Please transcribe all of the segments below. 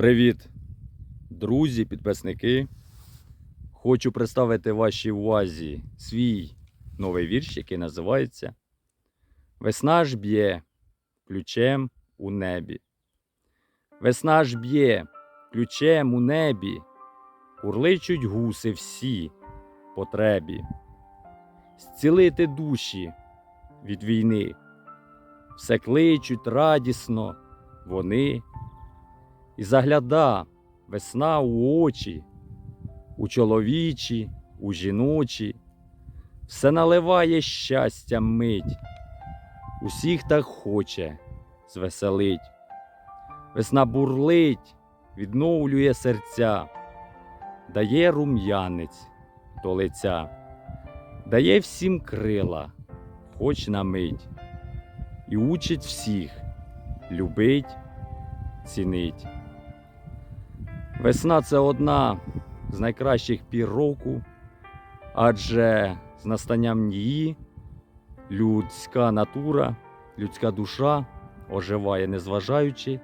Привіт, друзі, підписники. Хочу представити вашій увазі свій новий вірш, який називається Весна ж б'є ключем у небі. Весна ж б'є ключем у небі, курличуть гуси всі потребі. Зцілити душі від війни, все кличуть радісно вони і загляда весна у очі, у чоловічі, у жіночі, все наливає щастя мить, усіх так хоче звеселить. Весна бурлить, відновлює серця, дає рум'янець до лиця, дає всім крила, хоч на мить, і учить всіх любить, цінить. Весна це одна з найкращих пір року, адже з настанням її людська натура, людська душа оживає, незважаючи,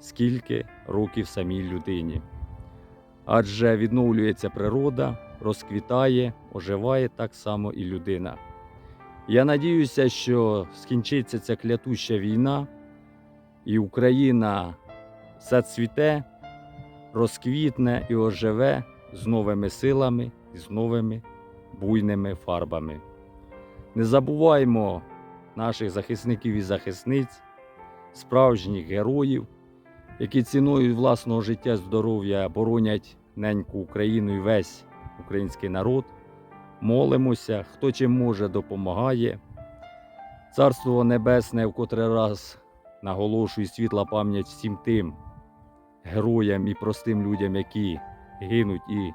скільки років самій людині. Адже відновлюється природа, розквітає, оживає так само і людина. Я надіюся, що скінчиться ця клятуща війна, і Україна зацвіте, розквітне і оживе з новими силами і з новими буйними фарбами. Не забуваймо наших захисників і захисниць, справжніх героїв, які ціною власного життя здоров'я боронять неньку Україну і весь український народ. Молимося, хто чим може, допомагає. Царство Небесне в котрий раз наголошую світла пам'ять всім тим героям і простим людям, які гинуть і,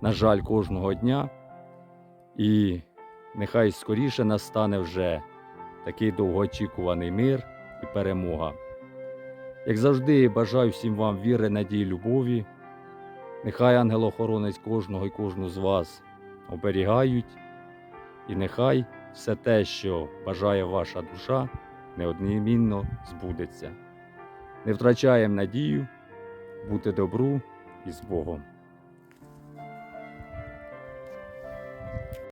на жаль, кожного дня. І нехай скоріше настане вже такий довгоочікуваний мир і перемога. Як завжди, бажаю всім вам віри, надії, любові. Нехай ангел-охоронець кожного і кожну з вас оберігають, і нехай все те, що бажає ваша душа, неодмінно збудеться. Не втрачаємо надію, бути добру і з Богом.